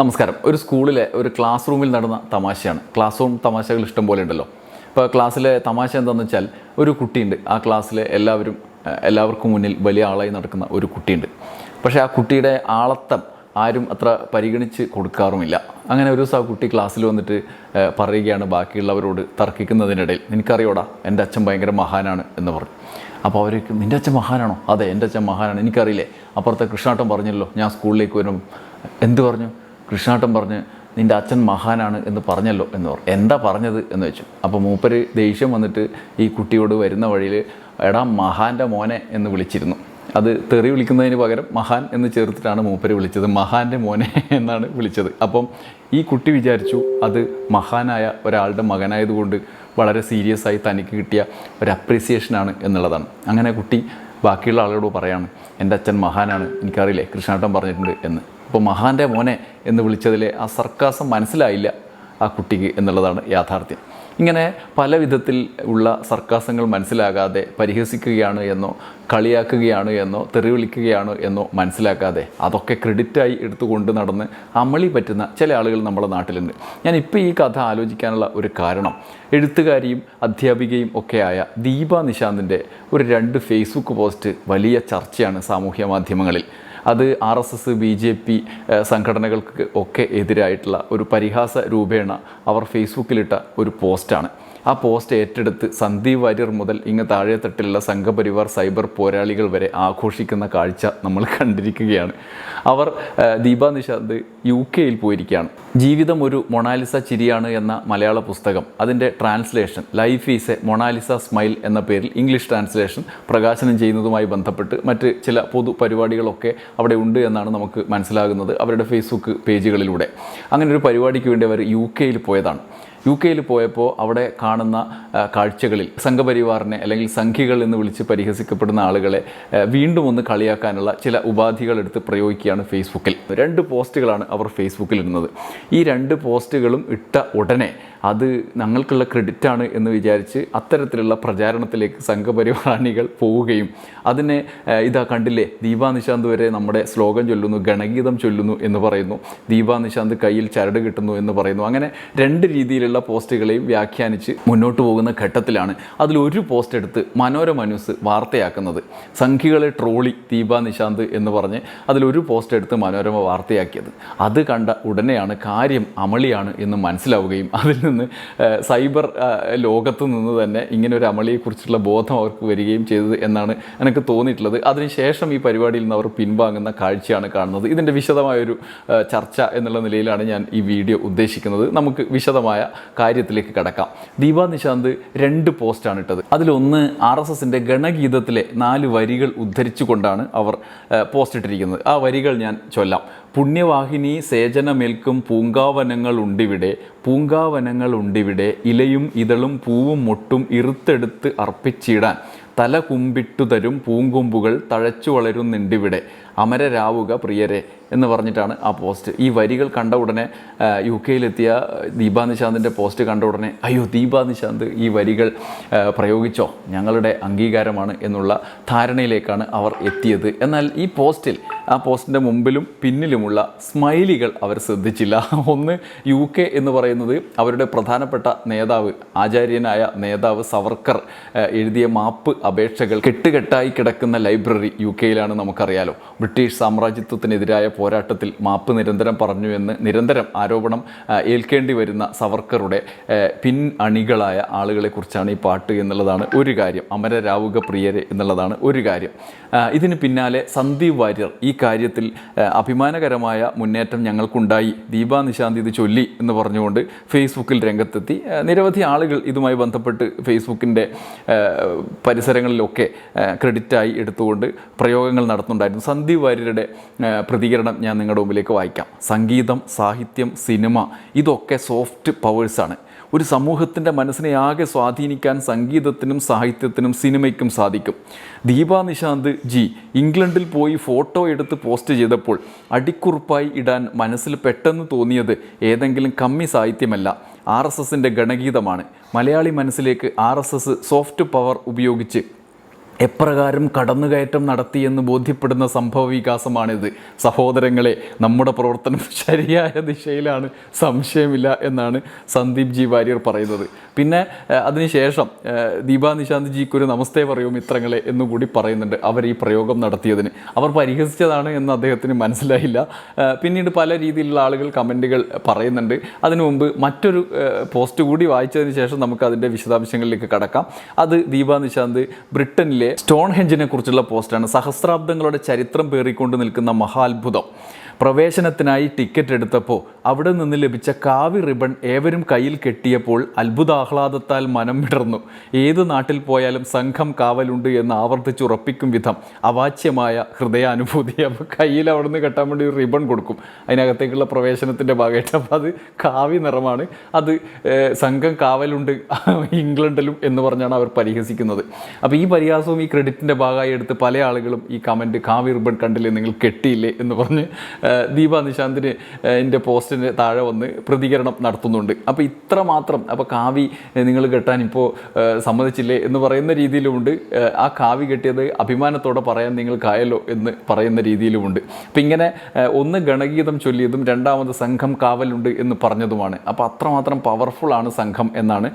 നമസ്കാരം. ഒരു സ്കൂളിലെ ഒരു ക്ലാസ് റൂമിൽ നടന്ന തമാശയാണ്. ക്ലാസ് റൂം തമാശകൾ ഇഷ്ടം പോലെ ഉണ്ടല്ലോ. ഇപ്പോൾ ക്ലാസ്സിലെ തമാശ എന്താണെന്ന് വെച്ചാൽ ഒരു കുട്ടിയുണ്ട്. ആ ക്ലാസ്സിലെ എല്ലാവരും എല്ലാവർക്കും മുന്നിൽ വലിയ ആളായി നടക്കുന്ന ഒരു കുട്ടിയുണ്ട്. പക്ഷേ ആ കുട്ടിയുടെ ആളത്തം ആരും അത്ര പരിഗണിച്ച് കൊടുക്കാറുമില്ല. അങ്ങനെ ഒരു ദിവസം ആ കുട്ടി ക്ലാസ്സിൽ വന്നിട്ട് പറയുകയാണ് ബാക്കിയുള്ളവരോട് തർക്കിക്കുന്നതിനിടയിൽ. നിനക്കറിയോടാ എന്റെ അച്ഛൻ ഭയങ്കര മഹാനാണ് എന്ന് പറഞ്ഞു. അപ്പോൾ അവർക്ക് നിന്റെ അച്ഛൻ മഹാനാണോ? അതെ എന്റെ അച്ഛൻ മഹാനാണ്. എനിക്കറിയില്ലേ? അപ്പുറത്തെ കൃഷ്ണാട്ടം പറഞ്ഞല്ലോ ഞാൻ സ്കൂളിലേക്ക് വരും എന്ത് പറഞ്ഞു? കൃഷ്ണാട്ടം പറഞ്ഞ് നിന്റെ അച്ഛൻ മഹാനാണ് എന്ന് പറഞ്ഞല്ലോ എന്ന് പറഞ്ഞു എന്താ പറഞ്ഞത് എന്ന് വെച്ചു. അപ്പോൾ മൂപ്പര് ദേഷ്യം വന്നിട്ട് ഈ കുട്ടിയോട് വരുന്ന വഴിയിൽ എടാ മഹാന്റെ മോനെ എന്ന് വിളിച്ചിരുന്നു. അത് തെറി വിളിക്കുന്നതിന് പകരം മഹാൻ എന്ന് ചേർത്തിട്ടാണ് മൂപ്പര് വിളിച്ചത്. മഹാന്റെ മോനെ എന്നാണ് വിളിച്ചത്. അപ്പം ഈ കുട്ടി വിചാരിച്ചു അത് മഹാനായ ഒരാളുടെ മകനായതുകൊണ്ട് വളരെ സീരിയസ് ആയി തനിക്ക് കിട്ടിയ ഒരു അപ്രീസിയേഷനാണ് എന്നുള്ളതാണ്. അങ്ങനെ കുട്ടി ബാക്കിയുള്ള ആളുകളോട് പറയാണ് എന്റെ അച്ഛൻ മഹാനാണ്. എനിക്കറിയില്ലേ കൃഷ്ണാട്ടം പറഞ്ഞിട്ടുണ്ട് എന്ന്. അപ്പോൾ മഹാന്റെ മോനെ എന്ന് വിളിച്ചതിലെ ആ സർക്കാസം മനസ്സിലായില്ല ആ കുട്ടിക്ക് എന്നുള്ളതാണ് യാഥാർത്ഥ്യം. ഇങ്ങനെ പല വിധത്തിൽ ഉള്ള സർക്കാസങ്ങൾ മനസ്സിലാകാതെ പരിഹസിക്കുകയാണ് എന്നോ കളിയാക്കുകയാണ് എന്നോ തെറി വിളിക്കുകയാണ് എന്നോ മനസ്സിലാക്കാതെ അതൊക്കെ ക്രെഡിറ്റായി എടുത്തുകൊണ്ട് നടന്ന് അമളി പറ്റുന്ന ചില ആളുകൾ നമ്മുടെ നാട്ടിലുണ്ട്. ഞാൻ ഇപ്പോൾ ഈ കഥ ആലോചിക്കാനുള്ള ഒരു കാരണം എഴുത്തുകാരിയും അധ്യാപികയും ഒക്കെയായ ദീപ നിശാന്തിന്റെ ഒരു രണ്ട് ഫേസ്ബുക്ക് പോസ്റ്റ് വലിയ ചർച്ചയാണ് സാമൂഹ്യ മാധ്യമങ്ങളിൽ. അത് R S S B J P സംഘടനകൾക്ക് ഒക്കെ എതിരായിട്ടുള്ള ഒരു പരിഹാസ രൂപേണ അവർ ഫേസ്ബുക്കിലിട്ട ഒരു പോസ്റ്റാണ്. ആ പോസ്റ്റ് ഏറ്റെടുത്ത് സന്ദീപ് വാര്യർ മുതൽ ഇങ്ങ് താഴെത്തട്ടിലുള്ള സംഘപരിവാർ സൈബർ പോരാളികൾ വരെ ആഘോഷിക്കുന്ന കാഴ്ച നമ്മൾ കണ്ടിരിക്കുകയാണ്. അവർ ദീപ നിഷാന്ത് യു കെയിൽ പോയിരിക്കുകയാണ്. ജീവിതം ഒരു മൊണാലിസ ചിരിയാണ് എന്ന മലയാള പുസ്തകം. അതിന്റെ translation life is a Mona Lisa smile എന്ന പേരിൽ ഇംഗ്ലീഷ് ട്രാൻസ്ലേഷൻ പ്രകാശനം ചെയ്യുന്നതുമായി ബന്ധപ്പെട്ട് മറ്റ് ചില പൊതു പരിപാടികളൊക്കെ അവിടെ ഉണ്ട് എന്നാണ് നമുക്ക് മനസ്സിലാകുന്നത് അവരുടെ ഫേസ്ബുക്ക് പേജുകളിലൂടെ. അങ്ങനെ ഒരു പരിപാടിക്ക് വേണ്ടി അവർ യു കെയിൽ പോയതാണ്. യു കെയിൽ പോയപ്പോൾ അവിടെ കാണുന്ന കാഴ്ചകളിൽ സംഘപരിവാറിനെ അല്ലെങ്കിൽ സംഘികൾ എന്ന് വിളിച്ച് പരിഹസിക്കപ്പെടുന്ന ആളുകളെ വീണ്ടും ഒന്ന് കളിയാക്കാനുള്ള ചില ഉപാധികൾ എടുത്ത് പ്രയോഗിക്കുകയാണ് ഫേസ്ബുക്കിൽ. രണ്ട് പോസ്റ്റുകളാണ് അവർ ഫേസ്ബുക്കിൽ ഇടുന്നത്. ഈ രണ്ട് പോസ്റ്റുകളും ഇട്ട ഉടനെ അത് ഞങ്ങൾക്കുള്ള ക്രെഡിറ്റാണ് എന്ന് വിചാരിച്ച് അത്തരത്തിലുള്ള പ്രചാരണത്തിലേക്ക് സംഘപരിവാണികൾ പോവുകയും അതിനെ ഇതാ കണ്ടില്ലേ ദീപാ നിശാന്ത് വരെ നമ്മുടെ ശ്ലോകം ചൊല്ലുന്നു ഗണഗീതം ചൊല്ലുന്നു എന്ന് പറയുന്നു. ദീപാ നിശാന്ത് കയ്യിൽ ചരട് കിട്ടുന്നു എന്ന് പറയുന്നു. അങ്ങനെ രണ്ട് രീതിയിലുള്ള പോസ്റ്റുകളെയും വ്യാഖ്യാനിച്ച് മുന്നോട്ട് പോകുന്ന ഘട്ടത്തിലാണ് അതിലൊരു പോസ്റ്റ് എടുത്ത് മനോരമ ന്യൂസ് വാർത്തയാക്കുന്നത്. സംഖ്യകളെ ട്രോളി ദീപ നിശാന്ത് എന്ന് പറഞ്ഞ് അതിലൊരു പോസ്റ്റ് എടുത്ത് മനോരമ വാർത്തയാക്കിയത്. അത് കണ്ട ഉടനെയാണ് കാര്യം അമളിയാണ് എന്ന് മനസ്സിലാവുകയും അതിൽ നിന്ന് സൈബർ ലോകത്തു നിന്ന് തന്നെ ഇങ്ങനെ ഒരു അമളിയെക്കുറിച്ചുള്ള ബോധം അവർക്ക് വരികയും ചെയ്തത് എന്നാണ് എനിക്ക് തോന്നിയിട്ടുള്ളത്. അതിനുശേഷം ഈ പരിപാടിയിൽ നിന്ന് അവർ പിൻവാങ്ങുന്ന കാഴ്ചയാണ് കാണുന്നത്. ഇതിന്റെ വിശദമായൊരു ചർച്ച എന്നുള്ള നിലയിലാണ് ഞാൻ ഈ വീഡിയോ ഉദ്ദേശിക്കുന്നത്. നമുക്ക് വിശദമായ കാര്യത്തിലേക്ക് കടക്കാം. ദീപാ നിശാന്ത് രണ്ട് പോസ്റ്റാണ് ഇട്ടത്. അതിലൊന്ന് ആർ എസ് എസിന്റെ ഗണഗീതത്തിലെ നാല് വരികൾ ഉദ്ധരിച്ചുകൊണ്ടാണ് അവർ പോസ്റ്റ് ഇട്ടിരിക്കുന്നത്. ആ വരികൾ ഞാൻ ചൊല്ലാം. പുണ്യവാഹിനി സേചനമേൽക്കും പൂങ്കാവനങ്ങൾ ഉണ്ടിവിടെ പൂങ്കാവനങ്ങൾ ഉണ്ടിവിടെ ഇലയും ഇതളും പൂവും മുട്ടും ഇറുത്തെടുത്ത് അർപ്പിച്ചിടാൻ. തല കുമ്പിട്ടു തരും പൂങ്കൊമ്പുകൾ തഴച്ചു വളരുന്നുണ്ടിവിടെ. അമരരാവുക പ്രിയരെ എന്ന് പറഞ്ഞിട്ടാണ് ആ പോസ്റ്റ് ഈ വരികൾ കണ്ട ഉടനെ യു കെയിലെത്തിയ ദീപാ നിശാന്തിന്റെ പോസ്റ്റ് കണ്ട ഉടനെ അയ്യോ ദീപാ നിശാന്ത് ഈ വരികൾ പ്രയോഗിച്ചോ? ഞങ്ങളുടെ അംഗീകാരമാണ് എന്നുള്ള ധാരണയിലേക്കാണ് അവർ എത്തിയത്. എന്നാൽ ഈ പോസ്റ്റിൽ ആ പോസ്റ്റിന്റെ മുമ്പിലും പിന്നിലുമുള്ള സ്മൈലികൾ അവർ ശ്രദ്ധിച്ചില്ല. ഒന്ന് യു കെ എന്ന് പറയുന്നത് അവരുടെ പ്രധാനപ്പെട്ട നേതാവ് ആചാര്യനായ നേതാവ് സവർക്കർ എഴുതിയ മാപ്പ് അപേക്ഷകൾ കെട്ടുകെട്ടായി കിടക്കുന്ന ലൈബ്രറി യു കെയിലാണ് നമുക്കറിയാലോ. ബ്രിട്ടീഷ് സാമ്രാജ്യത്വത്തിനെതിരായ പോരാട്ടത്തിൽ മാപ്പ് നിരന്തരം പറഞ്ഞു എന്ന് നിരന്തരം ആരോപണം ഏൽക്കേണ്ടി വരുന്ന സവർക്കറുടെ പിൻ അണികളായ ആളുകളെക്കുറിച്ചാണ് ഈ പാട്ട് എന്നുള്ളതാണ് ഒരു കാര്യം. അമരരാവുക പ്രിയരെ എന്നുള്ളതാണ് ഒരു കാര്യം. ഇതിന് പിന്നാലെ സന്ദീപ് വാര്യർ ഈ കാര്യത്തിൽ അഭിമാനകരമായ മുന്നേറ്റം ഞങ്ങൾക്കുണ്ടായി. ദീപാ നിശാന്ത് ഇത് ചൊല്ലി എന്ന് പറഞ്ഞുകൊണ്ട് ഫേസ്ബുക്കിൽ രംഗത്തെത്തി. നിരവധി ആളുകൾ ഇതുമായി ബന്ധപ്പെട്ട് ഫേസ്ബുക്കിന്റെ പരിസരങ്ങളിലൊക്കെ ക്രെഡിറ്റായി എടുത്തുകൊണ്ട് പ്രയോഗങ്ങൾ നടത്തുന്നുണ്ടായിരുന്നു. സന്ദീപ് വാര്യരുടെ പ്രതികരണം ഞാൻ നിങ്ങളുടെ മുമ്പിലേക്ക് വായിക്കാം. സംഗീതം സാഹിത്യം സിനിമ ഇതൊക്കെ സോഫ്റ്റ് പവേഴ്സാണ് ഒരു സമൂഹത്തിന്റെ മനസ്സിനെ ആകെ സ്വാധീനിക്കാൻ സംഗീതത്തിനും സാഹിത്യത്തിനും സിനിമയ്ക്കും സാധിക്കും. ദീപ നിശാന്ത് ജി ഇംഗ്ലണ്ടിൽ പോയി ഫോട്ടോ എടുത്ത് പോസ്റ്റ് ചെയ്തപ്പോൾ അടിക്കുറിപ്പായി ഇടാൻ മനസ്സിൽ പെട്ടെന്ന് തോന്നിയത് ഏതെങ്കിലും കമ്മി സാഹിത്യമല്ല ആർ എസ് എസിന്റെ ഗണഗീതമാണ്. മലയാളി മനസ്സിലേക്ക് R S S soft power ഉപയോഗിച്ച് എപ്രകാരം കടന്നുകയറ്റം നടത്തിയെന്ന് ബോധ്യപ്പെടുന്ന സംഭവ വികാസമാണിത് സഹോദരങ്ങളെ നമ്മുടെ പ്രവർത്തനം ശരിയായ ദിശയിലാണ് സംശയമില്ല എന്നാണ് സന്ദീപ് ജി വാര്യർ പറയുന്നത്. പിന്നെ അതിനുശേഷം ദീപ നിശാന്ത് ജിക്ക് ഒരു നമസ്തേ പറയൂ മിത്രങ്ങളെ എന്നുകൂടി പറയുന്നുണ്ട് അവർ ഈ പ്രയോഗം നടത്തിയതിന്. അവർ പരിഹസിച്ചതാണ് എന്ന് അദ്ദേഹത്തിന് മനസ്സിലായില്ല. പിന്നീട് പല രീതിയിലുള്ള ആളുകൾ കമന്റുകൾ പറയുന്നുണ്ട്. അതിനു മുമ്പ് മറ്റൊരു പോസ്റ്റ് കൂടി വായിച്ചതിന് ശേഷം നമുക്ക് അതിന്റെ വിശദാംശങ്ങളിലേക്ക് കടക്കാം. അത് ദീപാ നിശാന്ത് ബ്രിട്ടനിലെ സ്റ്റോൺ ഹെഞ്ചിനെ കുറിച്ചുള്ള പോസ്റ്റാണ്. സഹസ്രാബ്ദങ്ങളുടെ ചരിത്രം പേറിക്കൊണ്ട് നിൽക്കുന്ന മഹാത്ഭുതം. പ്രവേശനത്തിനായി ടിക്കറ്റ് എടുത്തപ്പോൾ അവിടെ നിന്ന് ലഭിച്ച കാവി റിബൺ ഏവരും കയ്യിൽ കെട്ടിയപ്പോൾ അത്ഭുതാഹ്ലാദത്താൽ മനം വിടർന്നു. ഏത് നാട്ടിൽ പോയാലും സംഘം കാവലുണ്ട് എന്ന് ആവർത്തിച്ചുറപ്പിക്കും വിധം അവാച്യമായ ഹൃദയാനുഭൂതി അപ്പോൾ കയ്യിൽ അവിടെ നിന്ന് കെട്ടാൻ വേണ്ടി ഒരു റിബൺ കൊടുക്കും. അതിനകത്തേക്കുള്ള പ്രവേശനത്തിന്റെ ഭാഗമായിട്ട് അപ്പോൾ അത് കാവി നിറമാണ്. അത് സംഘം കാവലുണ്ട് ഇംഗ്ലണ്ടിലും എന്ന് പറഞ്ഞാണ് അവർ പരിഹസിക്കുന്നത്. അപ്പോൾ ഈ പരിഹാസവും ഈ ക്രെഡിറ്റിന്റെ ഭാഗമായി എടുത്ത് പല ആളുകളും ഈ കമന്റ് കാവി റിബൺ കണ്ടില്ലേ നിങ്ങൾ കെട്ടിയില്ലേ എന്ന് പറഞ്ഞ് ദീപ നിശാന്തിന് എന്റെ പോസ്റ്റിന് താഴെ വന്ന് പ്രതികരണം നടത്തുന്നുണ്ട്. അപ്പോൾ ഇത്ര മാത്രം അപ്പോൾ കാവി നിങ്ങൾ കെട്ടാൻ ഇപ്പോൾ സമ്മതിച്ചില്ലേ എന്ന് പറയുന്ന രീതിയിലുമുണ്ട്. ആ കാവി കെട്ടിയത് അഭിമാനത്തോടെ പറയാൻ നിങ്ങൾക്കായല്ലോ എന്ന് പറയുന്ന രീതിയിലുമുണ്ട്. അപ്പം ഇങ്ങനെ ഒന്ന് ഗണഗീതം ചൊല്ലിയതും രണ്ടാമത് സംഘം കാവലുണ്ട് എന്ന് പറഞ്ഞതുമാണ്. അപ്പോൾ അത്രമാത്രം പവർഫുള്ളാണ് സംഘം എന്നാണ്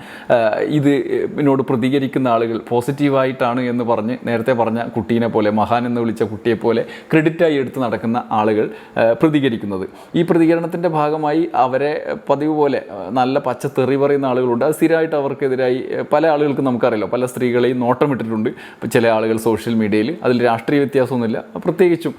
ഇത് ഇതിനോട് പ്രതികരിക്കുന്ന ആളുകൾ പോസിറ്റീവായിട്ടാണ് എന്ന് പറഞ്ഞ് നേരത്തെ പറഞ്ഞ കുട്ടീനെ പോലെ മഹാൻ എന്ന് വിളിച്ച കുട്ടിയെ പോലെ ക്രെഡിറ്റായി എടുത്ത് നടക്കുന്ന ആളുകൾ പ്രതികരിക്കുന്നത്. ഈ പ്രതികരണത്തിന്റെ ഭാഗമായി അവരെ പതിവ് പോലെ നല്ല പച്ച തെറി പറയുന്ന ആളുകളുണ്ട്. അത് സ്ഥിരമായിട്ട് അവർക്കെതിരായി പല ആളുകൾക്കും നമുക്കറിയില്ല പല സ്ത്രീകളെയും നോട്ടമിട്ടിട്ടുണ്ട്. ചില ആളുകൾ സോഷ്യൽ മീഡിയയിൽ അതിൽ രാഷ്ട്രീയ വ്യത്യാസമൊന്നുമില്ല. പ്രത്യേകിച്ചും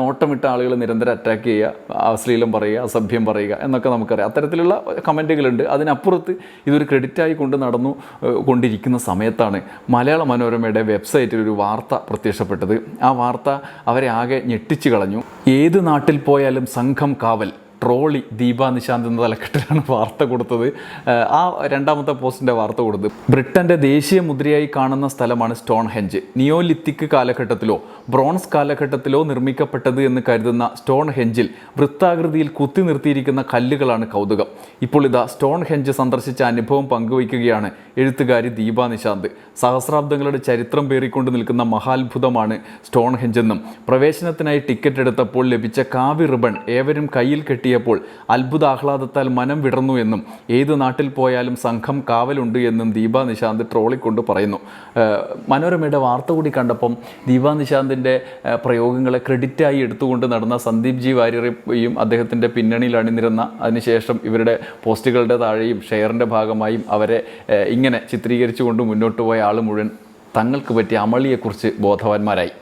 നോട്ടമിട്ട ആളുകൾ നിരന്തരം അറ്റാക്ക് ചെയ്യുക അശ്ലീലം പറയുക അസഭ്യം പറയുക എന്നൊക്കെ നമുക്കറിയാം. അത്തരത്തിലുള്ള കമന്റുകളുണ്ട് അതിനപ്പുറത്ത് ഇതൊരു ക്രെഡിറ്റായി കൊണ്ട് നടന്നു കൊണ്ടിരിക്കുന്ന സമയത്താണ് മലയാള മനോരമയുടെ വെബ്സൈറ്റിൽ ഒരു വാർത്ത പ്രത്യക്ഷപ്പെട്ടത്. ആ വാർത്ത അവരെ ആകെ ഞെട്ടിച്ചു കളഞ്ഞു. ഏത് നാട്ടിൽ പോയാലും സംഘം കാവൽ. ട്രോളി ദീപ നിശാന്ത് എന്ന തലക്കെട്ടിലാണ് വാർത്ത കൊടുത്തത്. ആ രണ്ടാമത്തെ പോസ്റ്റിന്റെ വാർത്ത കൊടുത്തത് ബ്രിട്ടന്റെ ദേശീയ മുദ്രയായി കാണുന്ന സ്ഥലമാണ് സ്റ്റോൺ ഹെഞ്ച് നിയോലിത്തിക് കാലഘട്ടത്തിലോ ബ്രോൺസ് കാലഘട്ടത്തിലോ നിർമ്മിക്കപ്പെട്ടത് എന്ന് കരുതുന്ന സ്റ്റോൺ ഹെഞ്ചിൽ വൃത്താകൃതിയിൽ കുത്തി നിർത്തിയിരിക്കുന്ന കല്ലുകളാണ് കൗതുകം. ഇപ്പോൾ ഇതാ സ്റ്റോൺ ഹെഞ്ച് സന്ദർശിച്ച അനുഭവം പങ്കുവയ്ക്കുകയാണ് എഴുത്തുകാരി ദീപ നിശാന്ത്. സഹസ്രാബ്ദങ്ങളുടെ ചരിത്രം പേറിക്കൊണ്ട് നിൽക്കുന്ന മഹാത്ഭുതമാണ് സ്റ്റോൺ ഹെഞ്ചെന്നും പ്രവേശനത്തിനായി ടിക്കറ്റ് എടുത്തപ്പോൾ ലഭിച്ച കാവി റിബൺ ഏവരും കയ്യിൽ കെട്ടിയപ്പോൾ അത്ഭുതാഹ്ലാദത്താൽ മനം വിടർന്നു എന്നും ഏത് നാട്ടിൽ പോയാലും സംഘം കാവലുണ്ട് എന്നും ദീപ നിശാന്ത് ട്രോളിക്കൊണ്ട് പറയുന്നു. മനോരമയുടെ വാർത്ത കൂടി കണ്ടപ്പം ദീപ നിശാന്തിന്റെ പ്രയോഗങ്ങളെ ക്രെഡിറ്റായി എടുത്തുകൊണ്ട് നടന്ന സന്ദീപ് ജി വാര്യറിയും അദ്ദേഹത്തിന്റെ പിന്നണിയിൽ അണിനിരുന്ന അതിനുശേഷം ഇവരുടെ പോസ്റ്റുകളുടെ താഴെയും ഷെയറിന്റെ ഭാഗമായും അവരെ ഇങ്ങനെ ചിത്രീകരിച്ചുകൊണ്ട് മുന്നോട്ട് പോയ ആൾ മുഴുവൻ തങ്ങൾക്ക് പറ്റിയ അമളിയെക്കുറിച്ച് ബോധവാന്മാരായി.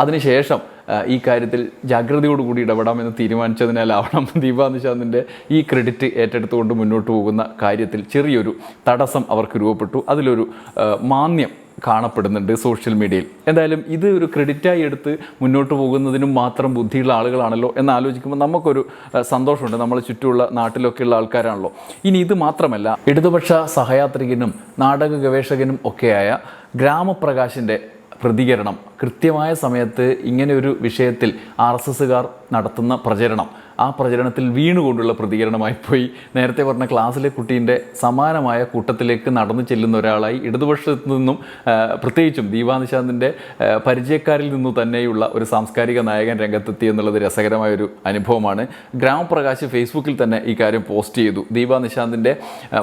അതിനുശേഷം ഈ കാര്യത്തിൽ ജാഗ്രതയോടുകൂടി ഇടപെടാമെന്ന് തീരുമാനിച്ചതിനാലാവണം ദീപാ നിശാന്തിന്റെ ഈ ക്രെഡിറ്റ് ഏറ്റെടുത്തുകൊണ്ട് മുന്നോട്ട് പോകുന്ന കാര്യത്തിൽ ചെറിയൊരു തടസ്സം അവർക്ക് രൂപപ്പെട്ടു. അതിലൊരു മാന്യം കാണപ്പെടുന്നുണ്ട് സോഷ്യൽ മീഡിയയിൽ. എന്തായാലും ഇത് ഒരു ക്രെഡിറ്റായി എടുത്ത് മുന്നോട്ട് പോകുന്നതിനും മാത്രം ബുദ്ധിയുള്ള ആളുകളാണല്ലോ എന്ന് ആലോചിക്കുമ്പോൾ നമുക്കൊരു സന്തോഷമുണ്ട്. നമ്മളെ ചുറ്റുമുള്ള നാട്ടിലൊക്കെയുള്ള ആൾക്കാരാണല്ലോ. ഇനി ഇത് മാത്രമല്ല ഇടതുപക്ഷ സഹയാത്രികനും നാടക ഗവേഷകനും ഒക്കെയായ ഗ്രാമപ്രകാശിന്റെ പ്രതികരണം. കൃത്യമായ സമയത്ത് ഇങ്ങനെ ഒരു വിഷയത്തിൽ ആർ എസ് എസുകാർ നടത്തുന്ന പ്രചരണം. ആ പ്രചരണത്തിൽ വീണുകൊണ്ടുള്ള പ്രതികരണമായി പോയി. നേരത്തെ പറഞ്ഞ ക്ലാസ്സിലെ കുട്ടീന്റെ സമാനമായ കൂട്ടത്തിലേക്ക് നടന്നു ചെല്ലുന്ന ഒരാളായി ഇടതുപക്ഷത്തു നിന്നും പ്രത്യേകിച്ചും ദീപാനിശാന്തിന്റെ പരിചയക്കാരിൽ നിന്നു തന്നെയുള്ള ഒരു സാംസ്കാരിക നായകൻ രംഗത്തെത്തി എന്നുള്ളത് രസകരമായ ഒരു അനുഭവമാണ്. ഗ്രാമപ്രകാശ് ഫേസ്ബുക്കിൽ തന്നെ ഈ കാര്യം പോസ്റ്റ് ചെയ്തു. ദീപാ നിശാന്തിന്റെ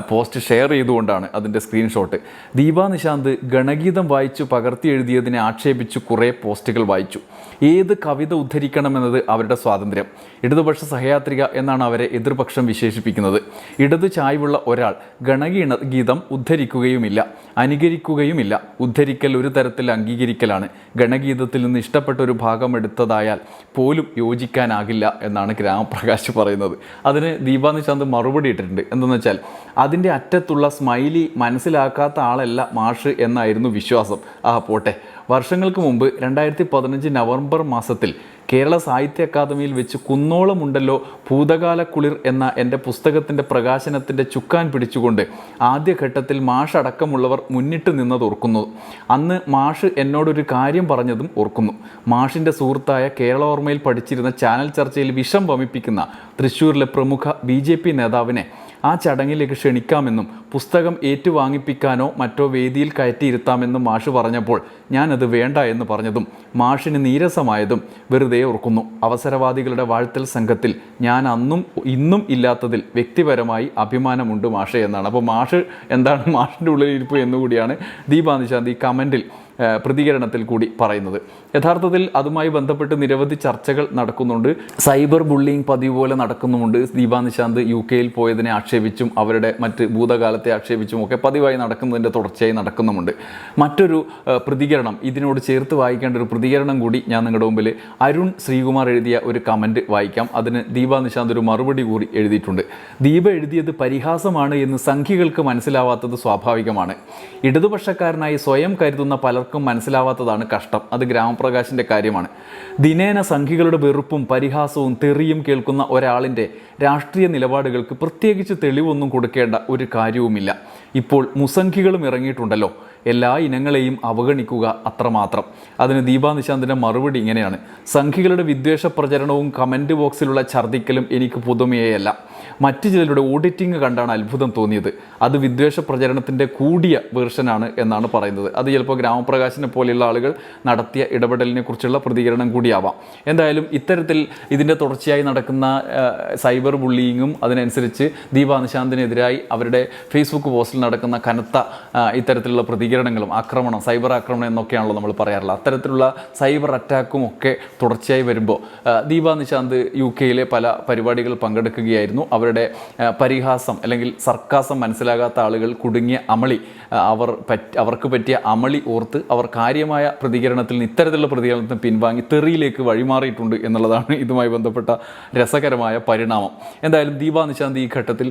പോസ്റ്റ് ഷെയർ ചെയ്തുകൊണ്ടാണ് അതിന്റെ സ്ക്രീൻഷോട്ട്. ദീപാ നിശാന്ത് ഗണഗീതം വായിച്ചു പകർത്തി എഴുതിയതിനെ ആക്ഷേപിച്ചു കുറേ പോസ്റ്റുകൾ വായിച്ചു. ഏത് കവിത ഉദ്ധരിക്കണമെന്നത് അവരുടെ സ്വാതന്ത്ര്യം? ഇടതുപക്ഷ സഹയാത്രിക എന്നാണ് അവരെ എതിർപക്ഷം വിശേഷിപ്പിക്കുന്നത്. ഇടതു ചായ്വുള്ള ഒരാൾ ഗണഗീണ ഗീതം ഉദ്ധരിക്കുകയുമില്ല അനുകരിക്കുകയുമില്ല. ഉദ്ധരിക്കൽ ഒരു തരത്തിൽ അംഗീകരിക്കലാണ്. ഗണഗീതത്തിൽ നിന്ന് ഇഷ്ടപ്പെട്ട ഒരു ഭാഗം എടുത്തതായാൽ പോലും യോജിക്കാനാകില്ല എന്നാണ് ഗ്രാമപ്രകാശ് പറയുന്നത്. അതിന് ദീപാനിശാന്ത് മറുപടി ഇട്ടിട്ടുണ്ട്. എന്തെന്ന് വെച്ചാൽ അതിന്റെ അറ്റത്തുള്ള സ്മൈലി മനസ്സിലാക്കാത്ത ആളല്ല മാഷ് എന്നായിരുന്നു വിശ്വാസം. ആ പോട്ടെ. വർഷങ്ങൾക്ക് മുമ്പ് രണ്ടായിരത്തി പതിനഞ്ച് നവംബർ മാസത്തിൽ കേരള സാഹിത്യ അക്കാദമിയിൽ വെച്ച് കുന്നോളമുണ്ടല്ലോ ഭൂതകാല കുളിർ എന്ന എന്റെ പുസ്തകത്തിന്റെ പ്രകാശനത്തിന്റെ ചുക്കാൻ പിടിച്ചുകൊണ്ട് ആദ്യഘട്ടത്തിൽ മാഷ് അടക്കമുള്ളവർ മുന്നിട്ട് നിന്നത് ഓർക്കുന്നു. അന്ന് മാഷ് എന്നോടൊരു കാര്യം പറഞ്ഞതും ഓർക്കുന്നു. മാഷിന്റെ സുഹൃത്തായ കേരള ഓർമ്മയിൽ പഠിച്ചിരുന്ന ചാനൽ ചർച്ചയിൽ വിഷം വമിപ്പിക്കുന്ന തൃശ്ശൂരിലെ പ്രമുഖ ബി നേതാവിനെ ആ ചടങ്ങിലേക്ക് ക്ഷണിക്കാമെന്നും പുസ്തകം ഏറ്റുവാങ്ങിപ്പിക്കാനോ മറ്റോ വേദിയിൽ കയറ്റിയിരുത്താമെന്നും മാഷ് പറഞ്ഞപ്പോൾ ഞാനത് വേണ്ട എന്ന് പറഞ്ഞതും മാഷിന് നീരസമായതും വെറുതെ ഓർക്കുന്നു. അവസരവാദികളുടെ വാഴ്ത്തൽ സംഘത്തിൽ ഞാൻ അന്നും ഇന്നും ഇല്ലാത്തതിൽ വ്യക്തിപരമായി അഭിമാനമുണ്ട് മാഷ എന്നാണ്. അപ്പോൾ മാഷ് എന്താണ് മാഷിന്റെ ഉള്ളിലിരിപ്പ് എന്നുകൂടിയാണ് ദീപാ നിശാന്ത് ഈ കമന്റിൽ പ്രതികരണത്തിൽ കൂടി പറയുന്നത്. യഥാർത്ഥത്തിൽ അതുമായി ബന്ധപ്പെട്ട് നിരവധി ചർച്ചകൾ നടക്കുന്നുണ്ട്. സൈബർ ബുള്ളിങ് പതിവ് പോലെ നടക്കുന്നുമുണ്ട്. ദീപാ നിശാന്ത് യു കെയിൽ പോയതിനെ ആക്ഷേപിച്ചും അവരുടെ മറ്റ് ഭൂതകാലത്തെ ആക്ഷേപിച്ചും ഒക്കെ പതിവായി നടക്കുന്നതിന്റെ തുടർച്ചയായി നടക്കുന്നുമുണ്ട്. മറ്റൊരു പ്രതികരണം. ഇതിനോട് ചേർത്ത് വായിക്കേണ്ട ഒരു പ്രതികരണം കൂടി ഞാൻ നിങ്ങളുടെ മുമ്പിൽ അരുൺ ശ്രീകുമാർ എഴുതിയ ഒരു കമന്റ് വായിക്കാം. അതിന് ദീപാ നിശാന്ത് ഒരു മറുപടി കൂടി എഴുതിയിട്ടുണ്ട്. ദീപ എഴുതിയത് പരിഹാസമാണ് എന്ന് സംഖ്യകൾക്ക് മനസ്സിലാവാത്തത് സ്വാഭാവികമാണ്. ഇടതുപക്ഷക്കാരനായി സ്വയം കരുതുന്ന പലർക്കും മനസ്സിലാവാത്തതാണ് കഷ്ടം. അത് ഗ്രാമപ്രകാശിന്റെ കാര്യമാണ്. ദിനേന സംഖ്യകളുടെ വെറുപ്പും പരിഹാസവും തെറിയും കേൾക്കുന്ന ഒരാളിന്റെ രാഷ്ട്രീയ നിലപാടുകൾക്ക് പ്രത്യേകിച്ച് തെളിവൊന്നും കൊടുക്കേണ്ട ഒരു കാര്യവുമില്ല. ഇപ്പോൾ മുസംഖികളും ഇറങ്ങിയിട്ടുണ്ടല്ലോ. എല്ലാ ഇനങ്ങളെയും അവഗണിക്കുക അത്രമാത്രം. അതിന് ദീപാനിശാന്തിന്റെ മറുപടി ഇങ്ങനെയാണ്. സംഖികളുടെ വിദ്വേഷ പ്രചരണവും കമന്റ് ബോക്സിലുള്ള ഛർദ്ദിക്കലും എനിക്ക് പുതുമയേയല്ല. മറ്റു ചിലരുടെ ഓഡിറ്റിംഗ് കണ്ടാണ് അത്ഭുതം തോന്നിയത്. അത് വിദ്വേഷ പ്രചരണത്തിന്റെ കൂടിയ വേർഷനാണ് എന്നാണ് പറയുന്നത്. അത് ചിലപ്പോൾ ഗ്രാമപ്രകാശിനെ പോലെയുള്ള ആളുകൾ നടത്തിയ ഇടപെടലിനെ കുറിച്ചുള്ള പ്രതികരണം കൂടിയാവാം. എന്തായാലും ഇത്തരത്തിൽ ഇതിന്റെ തുടർച്ചയായി നടക്കുന്ന സൈബർ ബുള്ളിയിങ്ങും അതിനനുസരിച്ച് ദീപാനിശാന്തിനെതിരായി അവരുടെ ഫേസ്ബുക്ക് പോസ്റ്റിൽ നടക്കുന്ന കനത്ത ഇത്തരത്തിലുള്ള പ്രതികരണങ്ങളും ആക്രമണം സൈബർ ആക്രമണം എന്നൊക്കെയാണല്ലോ നമ്മൾ പറയാറുള്ളത്. അത്തരത്തിലുള്ള സൈബർ അറ്റാക്കും ഒക്കെ തുടർച്ചയായി വരുമ്പോൾ ദീപ നിശാന്ത് യു കെയിലെ പല പരിപാടികൾ പങ്കെടുക്കുകയായിരുന്നു. അവരുടെ പരിഹാസം അല്ലെങ്കിൽ സർക്കാസം മനസ്സിലാകാത്ത ആളുകൾ കുടുങ്ങിയ അമളി അവർ അവർക്ക് പറ്റിയ അമളി ഓർത്ത് അവർ കാര്യമായ പ്രതികരണത്തിൽ നിന്ന് ഇത്തരത്തിലുള്ള പ്രതികരണത്തിന് പിൻവാങ്ങി തെറിയിലേക്ക് വഴിമാറിയിട്ടുണ്ട് എന്നുള്ളതാണ് ഇതുമായി ബന്ധപ്പെട്ട രസകരമായ പരിണാമം. എന്തായാലും ദീപാ നിശാന്ത് ഈ ഘട്ടത്തിൽ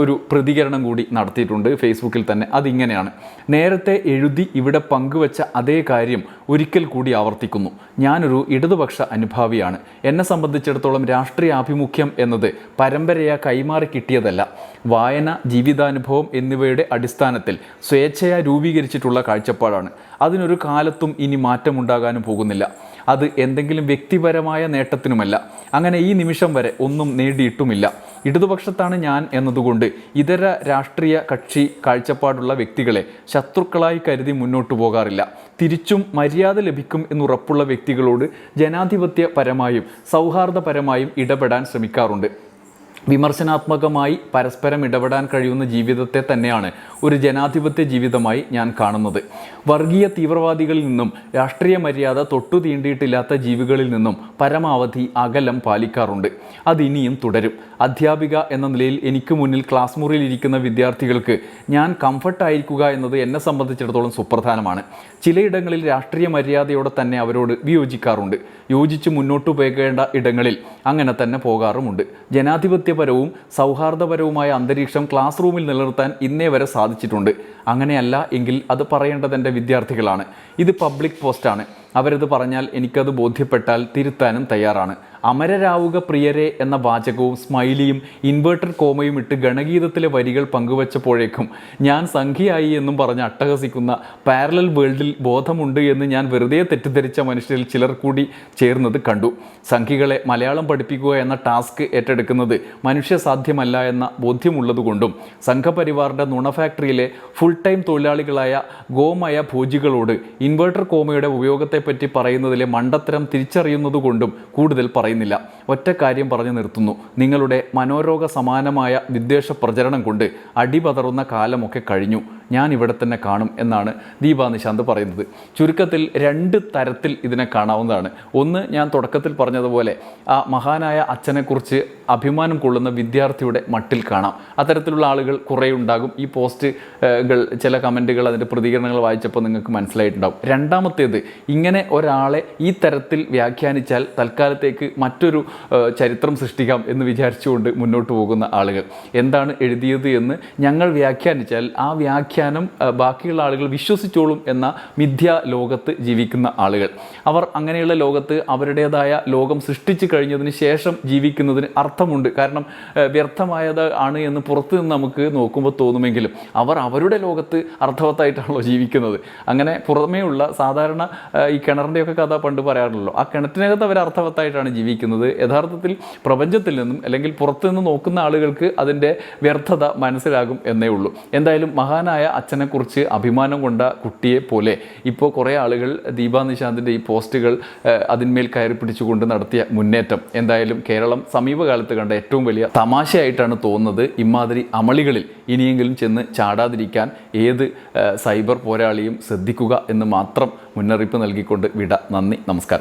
ഒരു പ്രതികരണം കൂടി നടത്തിയിട്ടുണ്ട്. ഫേസ്ബുക്കിൽ തന്നെ അതിങ്ങനെയാണ്. നേരത്തെ എഴുതി ഇവിടെ പങ്കുവച്ച അതേ കാര്യം ഒരിക്കൽ കൂടി ആവർത്തിക്കുന്നു. ഞാനൊരു ഇടതുപക്ഷ അനുഭാവിയാണ്. എന്നെ സംബന്ധിച്ചിടത്തോളം രാഷ്ട്രീയ ആഭിമുഖ്യം എന്നത് പരമ്പരയാ കൈമാറി കിട്ടിയതല്ല. വായന ജീവിതാനുഭവം എന്നിവയുടെ അടിസ്ഥാനത്തിൽ സ്വേച്ഛയാ രൂപീകരിച്ചിട്ടുള്ള കാഴ്ചപ്പാടാണ്. അതിനൊരു കാലത്തും ഇനി മാറ്റമുണ്ടാകാനും പോകുന്നില്ല. അത് എന്തെങ്കിലും വ്യക്തിപരമായ നേട്ടത്തിനുമല്ല. അങ്ങനെ ഈ നിമിഷം വരെ ഒന്നും നേടിയിട്ടുമില്ല. ഇടതുപക്ഷത്താണ് ഞാൻ എന്നതുകൊണ്ട് ഇതര രാഷ്ട്രീയ കക്ഷി കാഴ്ചപ്പാടുള്ള വ്യക്തികളെ ശത്രുക്കളായി കരുതി മുന്നോട്ടു പോകാറില്ല. തിരിച്ചും മര്യാദ ലഭിക്കും എന്നുറപ്പുള്ള വ്യക്തികളോട് ജനാധിപത്യപരമായും സൗഹാർദ്ദപരമായും ഇടപെടാൻ ശ്രമിക്കാറുണ്ട്. വിമർശനാത്മകമായി പരസ്പരം ഇടപെടാൻ കഴിയുന്ന ജീവിതത്തെ തന്നെയാണ് ഒരു ജനാധിപത്യ ജീവിതമായി ഞാൻ കാണുന്നത്. വർഗീയ തീവ്രവാദികളിൽ നിന്നും രാഷ്ട്രീയ മര്യാദ തൊട്ടു തീണ്ടിയിട്ടില്ലാത്ത ജീവികളിൽ നിന്നും പരമാവധി അകലം പാലിക്കാറുണ്ട്. ഇനിയും തുടരും. അധ്യാപിക എന്ന നിലയിൽ എനിക്ക് മുന്നിൽ ക്ലാസ് മുറിയിൽ ഇരിക്കുന്ന വിദ്യാർത്ഥികൾക്ക് ഞാൻ കംഫർട്ടായിരിക്കുക എന്നത് എന്നെ സംബന്ധിച്ചിടത്തോളം സുപ്രധാനമാണ്. ചിലയിടങ്ങളിൽ രാഷ്ട്രീയ മര്യാദയോടെ തന്നെ അവരോട് വിയോജിക്കാറുണ്ട്. യോജിച്ച് മുന്നോട്ടു പോകേണ്ട ഇടങ്ങളിൽ അങ്ങനെ തന്നെ പോകാറുമുണ്ട്. ജനാധിപത്യപരവും സൗഹാർദ്ദപരവുമായ അന്തരീക്ഷം ക്ലാസ് റൂമിൽ നിലനിർത്താൻ ഇന്നേ വരെ സാധിച്ചിട്ടുണ്ട്. അങ്ങനെയല്ല എങ്കിൽ അത് പറയേണ്ടത് എന്റെ വിദ്യാർത്ഥികളാണ്. ഇത് പബ്ലിക് പോസ്റ്റാണ് അവരത് പറഞ്ഞാൽ എനിക്കത് ബോധ്യപ്പെട്ടാൽ തിരുത്താനും തയ്യാറാണ്. അമരരാവുക പ്രിയരെ എന്ന വാചകവും സ്മൈലിയും ഇൻവേർട്ടർ കോമയും ഇട്ട് ഗണഗീതത്തിലെ വരികൾ പങ്കുവച്ചപ്പോഴേക്കും ഞാൻ സംഖ്യയായി എന്നും പറഞ്ഞ് അട്ടഹസിക്കുന്ന പാരലൽ വേൾഡിൽ ബോധമുണ്ട് എന്ന് ഞാൻ വെറുതെ തെറ്റിദ്ധരിച്ച മനുഷ്യരിൽ ചിലർ കൂടി ചേർന്നത് കണ്ടു. സംഖ്യകളെ മലയാളം പഠിപ്പിക്കുക എന്ന ടാസ്ക് ഏറ്റെടുക്കുന്നത് മനുഷ്യസാധ്യമല്ല എന്ന ബോധ്യമുള്ളതുകൊണ്ടും സംഘപരിവാറിന്റെ നുണ ഫാക്ടറിയിലെ ഫുൾ ടൈം തൊഴിലാളികളായ ഗോമയ ഭോജികളോട് ഇൻവേർട്ടർ കോമയുടെ ഉപയോഗത്തെപ്പറ്റി പറയുന്നതിലെ മണ്ടത്തരം തിരിച്ചറിയുന്നതുകൊണ്ടും കൂടുതൽ പറയുന്നില്ല. ഒറ്റ കാര്യം പറഞ്ഞു നിർത്തുന്നു. നിങ്ങളുടെ മനോരോഗ സമാനമായ വിദ്വേഷ പ്രചരണം കൊണ്ട് അടിപതറുന്ന കാലമൊക്കെ കഴിഞ്ഞു. ഞാൻ ഇവിടെ തന്നെ കാണും എന്നാണ് ദീപാ നിശാന്ത് പറയുന്നത്. ചുരുക്കത്തിൽ രണ്ട് തരത്തിൽ ഇതിനെ കാണാവുന്നതാണ്. ഒന്ന് ഞാൻ തുടക്കത്തിൽ പറഞ്ഞതുപോലെ ആ മഹാനായ അച്ഛനെക്കുറിച്ച് അഭിമാനം കൊള്ളുന്ന വിദ്യാർത്ഥിയുടെ മട്ടിൽ കാണാം. അത്തരത്തിലുള്ള ആളുകൾ കുറേ ഉണ്ടാകും. ഈ പോസ്റ്റുകൾ ചില കമന്റുകൾ അതിന്റെ പ്രതികരണങ്ങൾ വായിച്ചപ്പോൾ നിങ്ങൾക്ക് മനസ്സിലായിട്ടുണ്ടാകും രണ്ടാമത്തേത് ഇങ്ങനെ ഒരാളെ ഈ തരത്തിൽ വ്യാഖ്യാനിച്ചാൽ തൽക്കാലത്തേക്ക് മറ്റൊരു ചരിത്രം സൃഷ്ടിക്കാം എന്ന് വിചാരിച്ചുകൊണ്ട് മുന്നോട്ട് പോകുന്ന ആളുകൾ. എന്താണ് എഴുതിയത് എന്ന് ഞങ്ങൾ വ്യാഖ്യാനിച്ചാൽ ആ വ്യാഖ്യാനം ബാക്കിയുള്ള ആളുകൾ വിശ്വസിച്ചോളും എന്ന മിഥ്യ ലോകത്ത് ജീവിക്കുന്ന ആളുകൾ. അവർ അങ്ങനെയുള്ള ലോകത്ത് അവരുടേതായ ലോകം സൃഷ്ടിച്ചു കഴിഞ്ഞതിന് ശേഷം ജീവിക്കുന്നതിന് അർത്ഥമുണ്ട്. കാരണം വ്യർത്ഥമായത് ആണ് എന്ന് പുറത്ത് നിന്ന് നമുക്ക് നോക്കുമ്പോൾ തോന്നുമെങ്കിലും അവർ അവരുടെ ലോകത്ത് അർത്ഥവത്തായിട്ടാണല്ലോ ജീവിക്കുന്നത്. അങ്ങനെ പുറമേ ഉള്ള സാധാരണ ഈ കിണറിന്റെയൊക്കെ കഥ പണ്ട് പറയാറുള്ളൂ ആ കിണറ്റിനകത്ത് അവർ അർത്ഥവത്തായിട്ടാണ് ജീവിക്കുന്നത്. യഥാർത്ഥത്തിൽ പ്രപഞ്ചത്തിൽ നിന്നും അല്ലെങ്കിൽ പുറത്തു നിന്ന് നോക്കുന്ന ആളുകൾക്ക് അതിന്റെ വ്യർത്ഥത മനസ്സിലാകും എന്നേ ഉള്ളൂ. എന്തായാലും മഹാനായ അച്ഛനെക്കുറിച്ച് അഭിമാനം കൊണ്ട കുട്ടിയെ പോലെ ഇപ്പോൾ കുറേ ആളുകൾ ദീപാ നിശാന്തിന്റെ ഈ പോസ്റ്റുകൾ അതിന്മേൽ കയറി പിടിച്ചുകൊണ്ട് നടത്തിയ മുന്നേറ്റം. എന്തായാലും കേരളം സമീപകാലത്ത് കണ്ട ഏറ്റവും വലിയ തമാശയായിട്ടാണ് തോന്നുന്നത് ഇമാതിരി അമളികളിൽ ഇനിയെങ്കിലും ചെന്ന് ചാടാതിരിക്കാൻ ഏത് സൈബർ പോരാളിയും ശ്രദ്ധിക്കുക എന്ന് മാത്രം മുന്നറിയിപ്പ് നൽകിക്കൊണ്ട് വിട. നന്ദി നമസ്കാരം.